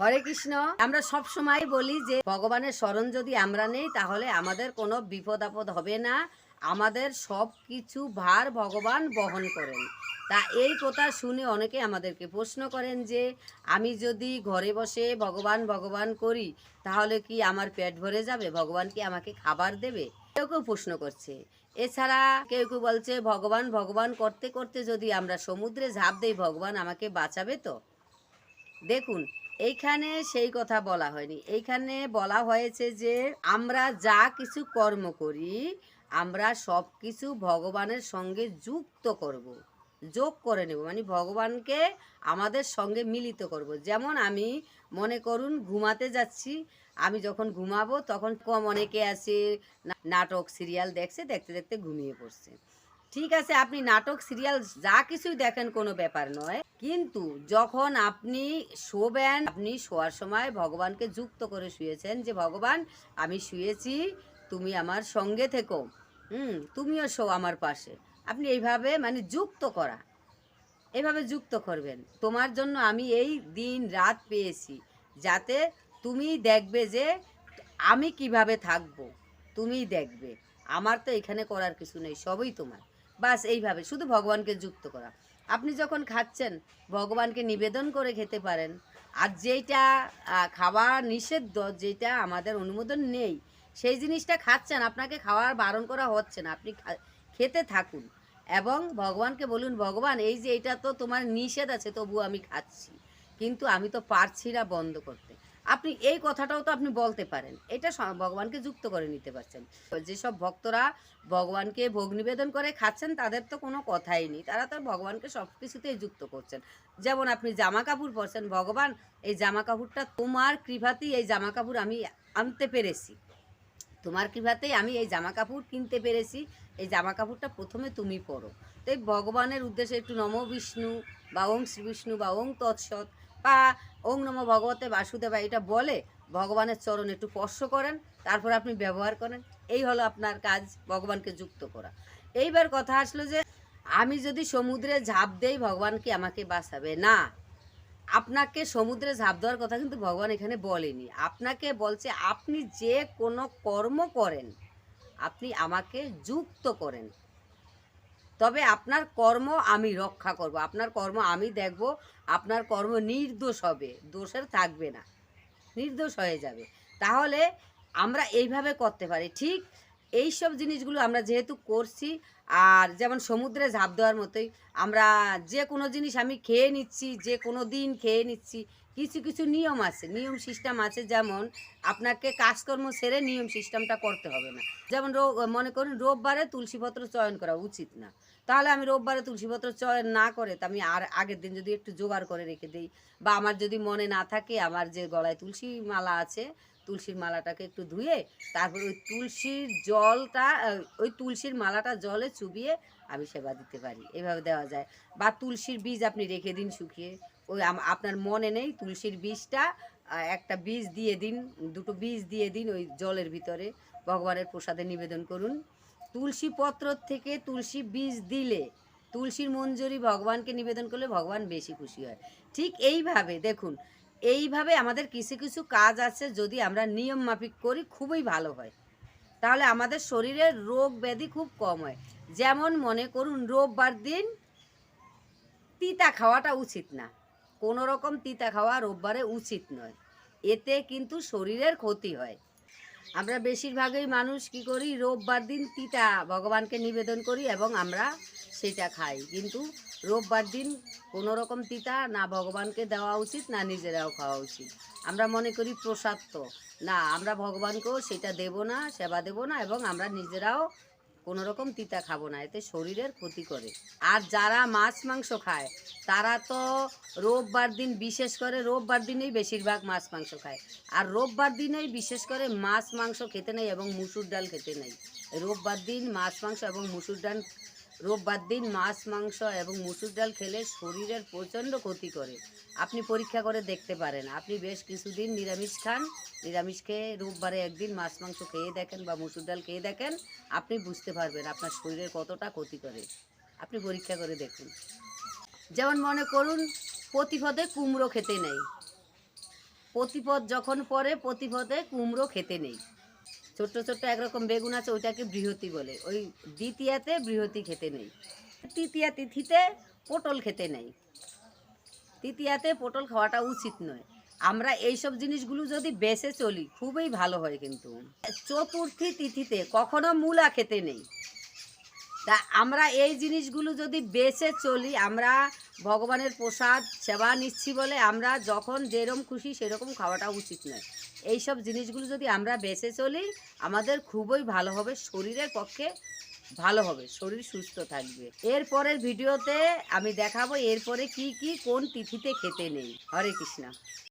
হরে কৃষ্ণ। আমরা সব সময় বলি যে, ভগবানের স্মরণ যদি আমরা নেই, তাহলে আমাদের কোনো বিপদ আপদ হবে না। আমাদের সব কিছু ভার ভগবান বহন করেন। তা এই কথা শুনে অনেকে আমাদেরকে প্রশ্ন করেন যে, আমি যদি ঘরে বসে ভগবান ভগবান করি, তাহলে কি আমার পেট ভরে যাবে? ভগবান কি আমাকে খাবার দেবে? কেউ কেউ প্রশ্ন করছে। এছাড়া কেউ কেউ বলছে, ভগবান ভগবান করতে করতে যদি আমরা সমুদ্রে ঝাঁপ দেই, ভগবান আমাকে বাঁচাবে তো? দেখুন, এইখানে সেই কথা বলা হয়নি এইখানে বলা হয়েছে যে, আমরা যা কিছু কর্ম করি, আমরা সব কিছু ভগবানের সঙ্গে যুক্ত করব। যোগ করে নেব মানে ভগবানকে আমাদের সঙ্গে মিলিত করব। যেমন আমি, মনে করুন, ঘুমাতে যাচ্ছি আমি যখন ঘুমাবো, তখন কম অনেকে আছে নাটক, সিরিয়াল দেখছে, দেখতে দেখতে ঘুমিয়ে পড়ছে ঠিক আছে, আপনি নাটক, সিরিয়াল যা কিছুই দেখেন কোনো ব্যাপার নয়। কিন্তু যখন আপনি শোবেন, আপনি শোয়ার সময় ভগবানকে যুক্ত করে শুয়েছেন যে, ভগবান, আমি শুয়েছি, তুমি আমার সঙ্গে থেকো। হুম, তুমিও শো আমার পাশে। আপনি এইভাবে মানে যুক্ত করা। এভাবে যুক্ত করবেন। তোমার জন্য আমি এই দিন রাত পেয়েছি যাতে তুমি দেখবে যে, আমি কীভাবে থাকব। তুমিই দেখবে। আমার তো এখানে করার কিছু নেই, সবই তোমার। বাস এইভাবে শুধু ভগবানকে যুক্ত করা। আপনি যখন খাচ্ছেন ভগবানকে নিবেদন করে খেতে পারেন আর আহ, খাওয়া নিষিদ্ধ যেটা আমাদের অনুমোদন নেই সেই জিনিসটা খাচ্ছেন আপনাকে খাওয়ার বারণ করা হচ্ছে না। আপনি খেতে থাকুন এবং ভগবানকে বলুন ভগবান এই যে এটা তো তোমার নিষেধ আছে তবু আমি খাচ্ছি। কিন্তু আমি তো পারছি না বন্ধ করতে। আপনি এই কথাটাও তো আপনি বলতে পারেন। এটা ভগবানকে যুক্ত করে নিতে পারছেন। যেসব ভক্তরা ভগবানকে ভোগ নিবেদন করে খাচ্ছেন, তাদের তো কোনো কথাই নেই। তারা তো ভগবানকে সব কিছুতেই যুক্ত করছেন। যেমন আপনি জামা কাপড় পরছেন, ভগবান, এই জামা কাপড়টা তোমার কৃপাতেই, এই জামা কাপড় আমি আনতে পেরেছি। তোমার কৃপাতেই আমি এই জামা কাপড় কিনতে পেরেছি। এই জামা কাপড়টা প্রথমে তুমি পরো। তো এই ভগবানের উদ্দেশ্যে একটু নম বিষ্ণু বা ওং শ্রী বিষ্ণু বা ওং তৎসৎ বা ওং নম ভগবতে বাসুদেবা এটা বলে, ভগবানের চরণ একটু স্পর্শ করেন, তারপর আপনি ব্যবহার করেন। এই হলো আপনার কাজ, ভগবানকে যুক্ত করা। এইবার কথা আসলো যে, আমি যদি সমুদ্রে ঝাঁপ দেই, ভগবান কি আমাকে বাঁচাবে? না। আপনাকে সমুদ্রে ঝাঁপ দেওয়ার কথা কিন্তু ভগবান এখানে বলেনি। আপনাকে বলছে, আপনি যে কোনো কর্ম করেন, আপনি আমাকে যুক্ত করেন। তবে আপনার কর্ম আমি রক্ষা করব, আপনার কর্ম আমি দেখব, আপনার কর্ম নির্দোষ হবে, দোষের থাকবে না, নির্দোষ হয়ে যাবে। তাহলে আমরা এইভাবে করতে পারি, ঠিক এই সব জিনিসগুলো আমরা যেহেতু করছি, আর যেমন সমুদ্রে ঝাঁপ দেওয়ার মতোই, আমরা যে কোনো জিনিস আমি খেয়ে নিচ্ছি, যে কোনো দিন খেয়ে নিচ্ছি, কিছু কিছু নিয়ম আছে। নিয়ম সিস্টেম আছে যেমন, আপনাকে কাজকর্ম সেরে নিয়ম সিস্টেমটা করতে হবে না। যেমন মনে করুন রোববারে তুলসীপত্র চয়ন করা উচিত না। তাহলে আমি রোববারে তুলসীপত্র চয়ন না করে তা আমি আর আগের দিন যদি একটু জোগাড় করে রেখে দিই, বা আমার যদি মনে না থাকে, আমার যে গলায় তুলসী মালা আছে তুলসীর মালাটাকে একটু ধুয়ে, তারপর ওই তুলসীর জলটা ওই তুলসীর মালাটা জলে চুবিয়ে আমি সেবা দিতে পারি। এভাবে দেওয়া যায়। বা তুলসীর বীজ আপনি রেখে দিন শুকিয়ে। ওই আপনার মনে নেই তুলসীর বীজটা একটা বীজ দিয়ে দিন, দুটো বীজ দিয়ে দিন ওই জলের ভিতরে। ভগবানের প্রসাদে নিবেদন করুন। তুলসী পত্র থেকে তুলসী বীজ দিলে, তুলসীর মঞ্জুরি ভগবানকে নিবেদন করলে ভগবান বেশি খুশি হয়। ঠিক এইভাবে দেখুন এইভাবে আমাদের কিছু কিছু কাজ আছে যদি আমরা নিয়ম মাফিক করি, খুবই ভালো হয়। তাহলে আমাদের শরীরের রোগ ব্যাধি খুব কম হয়। যেমন মনে করুন, রোববার দিন তিতা খাওয়াটা উচিত না। কোনো রকম তিতা খাওয়া রোববারে উচিত নয়। এতে কিন্তু শরীরের ক্ষতি হয়। আমরা বেশিরভাগই মানুষ কি করি? রোববার দিন তিতা ভগবানকে নিবেদন করি এবং আমরা সেটা খাই। কিন্তু রোববার দিন কোনো রকম তিতা না ভগবানকে দেওয়া উচিত, না নিজেরাও খাওয়া উচিত। আমরা মনে করি প্রসাদ তো না, আমরা ভগবানকেও সেটা দেব না, সেবা দেব না এবং আমরা নিজেরাও কোনো রকম তিতা খাব না, এতে শরীরের ক্ষতি করে। আর যারা মাছ, মাংস খায়, তারা তো রোববার দিন বিশেষ করে, রোববার দিনেই বেশিরভাগ মাছ, মাংস খায়। আর রোববার দিনেই বিশেষ করে মাছ, মাংস খেতে নেই এবং মুসুর ডাল খেতে নেই। রোববার দিন মাছ, মাংস এবং মুসুর ডাল রোববার দিন মাছ, মাংস এবং মুসুর ডাল খেলে শরীরের প্রচণ্ড ক্ষতি করে। আপনি পরীক্ষা করে দেখতে পারেন। আপনি বেশ কিছুদিন নিরামিষ খান। নিরামিষ খেয়ে রোববারে একদিন মাছ, মাংস খেয়ে দেখেন বা মুসুর ডাল খেয়ে দেখেন, আপনি বুঝতে পারবেন আপনার শরীরের কতটা ক্ষতি করে। আপনি পরীক্ষা করে দেখুন। যেমন মনে করুন, প্রতিপদে কুমড়ো খেতে নেই। প্রতিপদ যখন পরে প্রতিপদে কুমড়ো খেতে নেই। ছোট্ট ছোট্ট একরকম বেগুন আছে, ওইটাকে বৃহতি বলে। ওই দ্বিতীয়াতে বৃহতি খেতে নেই। তৃতীয়া তিথিতে পটল খেতে নেই। তৃতীয়াতে পটল খাওয়াটা উচিত নয়। আমরা এইসব জিনিসগুলো যদি বেছে চলি, খুবই ভালো হয় কিন্তু। চতুর্থী তিথিতে কখনো মূলা খেতে নেই। তা আমরা এই জিনিসগুলো যদি বেছে চলি, আমরা ভগবানের প্রসাদ, সেবা নিচ্ছি বলে আমরা যখন যেরকম খুশি সেরকম খাওয়াটা উচিত নয়। এইসব জিনিসগুলো যদি আমরা বেঁচে চলি, আমাদের খুবই ভালো হবে, শরীরের পক্ষে ভালো হবে, শরীর সুস্থ থাকবে। এরপরের ভিডিওতে আমি দেখাবো এরপরে কি কি, কোন তিথিতে খেতে নেই। হরে কৃষ্ণা।